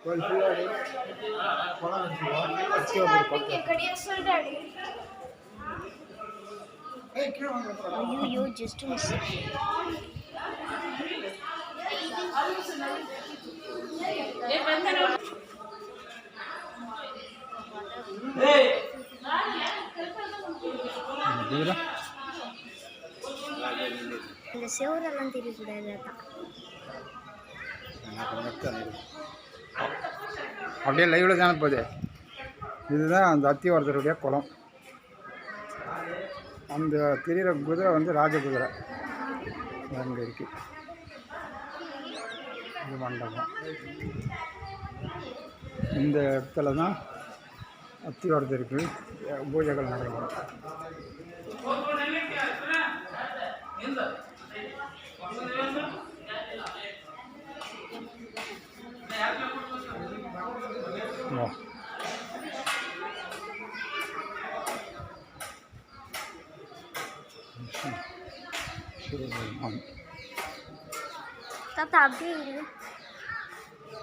கோயில் ஃபுல்லாக குளம் வச்சுருவோம் வச்சு ஒரு குளம் ஏய் கீழே வாங்க ஐயோ ஜஸ்ட் மிஸ் தூரம் இந்த செவரெல்லாம் தெரியக்கூடாது அதான் அப்படியே லைவில் தானே போகுது. இதுதான் அந்த அத்திவரதருடைய குளம். அந்த தெரிகிற குதிரை வந்து ராஜ குதிரை அங்கே இருக்கு. இது மண்டபம். இந்த இடத்துல தான் அத்திவரதருக்கு பூஜைகள் நடக்கும் வா சிவபெருமான் தாத்தா அப்படியே இரு.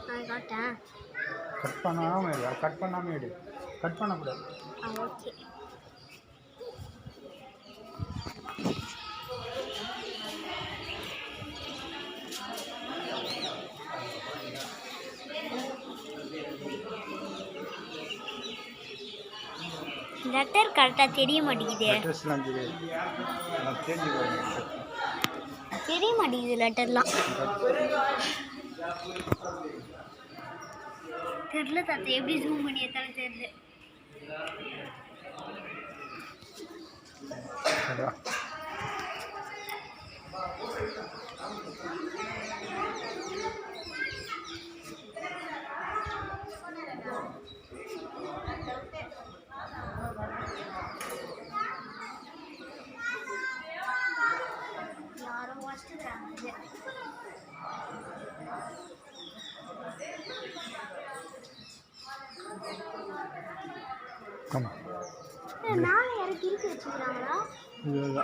நான் காட்டேன் கட் பண்ணாமல் இல்லை கட் பண்ணாமல் எடு கட் பண்ணக்கூடாது. ஓகே லெட்டர் கரெக்டாக தெரிய மாட்டேங்குது. தெரிய மாட்டேங்குது லெட்டர்லாம் தெரில தாத்தா எப்படி ஜூம் பண்ணி எத்தாலும் தெரியல.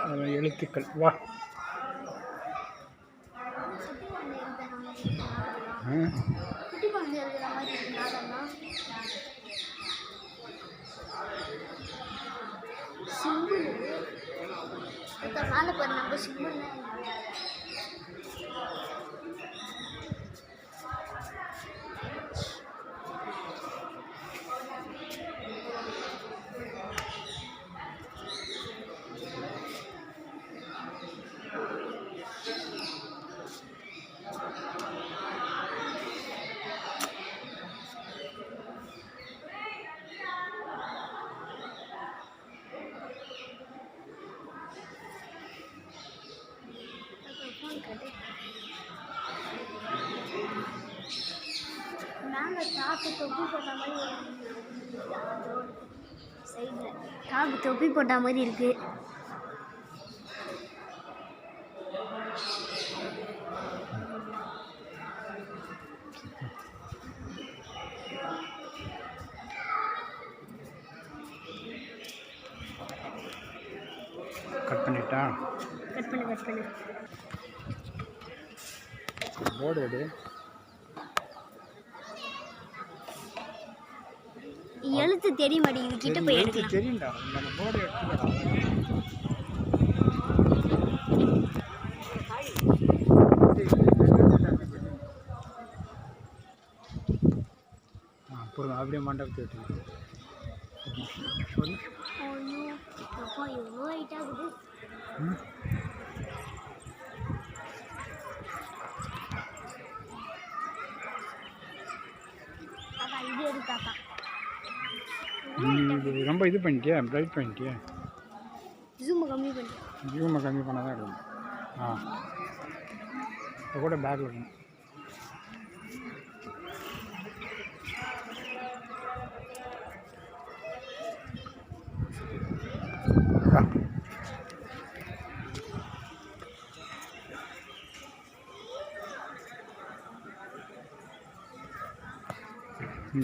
அது எழுத்துக்கள். வா. சிம்பிள் மேலே பாரு நம்ம சிம்பிள் மேலே காக்கு தொப்பி போட்ட மாதிரி சைடில் காக்கு தொப்பி போட்ட மாதிரி இருக்கு. கட் பண்ணிட்டா? கட் பண்ணு கட் பண்ணு. போர்டு எடு. எழுத்து தெரிய மாட்டேங்குது கிட்ட போய் எழுத்து எடுக்கலாம். தெரியும்டா. நம்ம போர்டு எடுத்துக்கடா. ஆ அப்புறம் அப்படியே மண்டபத்தை விட்டு இது எது தாத்தா? நீ இது ரொம்ப இது பண்ணிட்டியா? பிரைட் பண்ணிட்டியா? ஜூம் கம்மி பண்ணு. ஜூமை கம்மி பண்ணால் தான் இருக்கும். ஆ. இப்போ கூட பேக்கில் இருக்கும்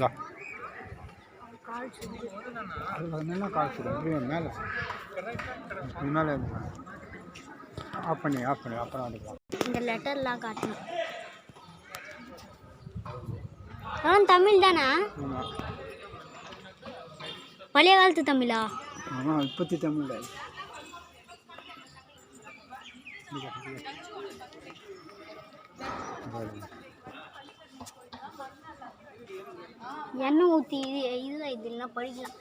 ஆ. அது கால் சுத்து அதில் கால் சுடும் இப்படியே மேலே இது மேலே ஆஃப் பண்ணி ஆஃப் பண்ணி அப்புறம் எடுக்கலாம் இந்த லெட்டர்லாம் காட்டணும். அவன் தமிழ் தானா? பழைய காலத்து தமிழா? ஆமாம் இப்பத்தி தமிழ் எண்ணெய் ஊற்றி இது இதுதான் இது இல்லைன்னா படிக்கலாம்.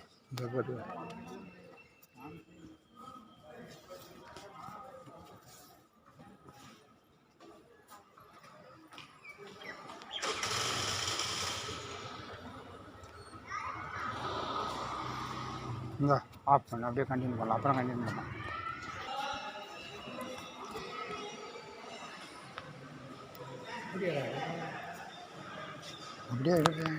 இந்த ஆஃப் பண்ணு. அப்படியே கண்டினியூ பண்ணலாம். அப்புறம் கண்டினியூ பண்ணலாம். அப்படியே எடுப்பேன்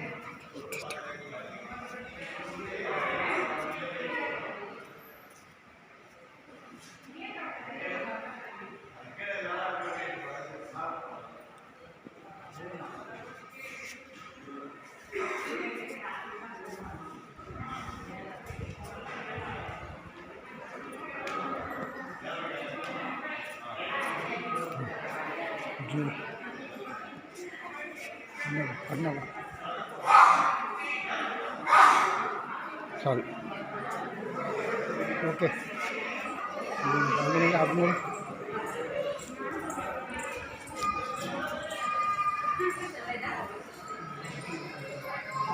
ஜூன் பண்ணலாம் சாரி ஓகே அப்படி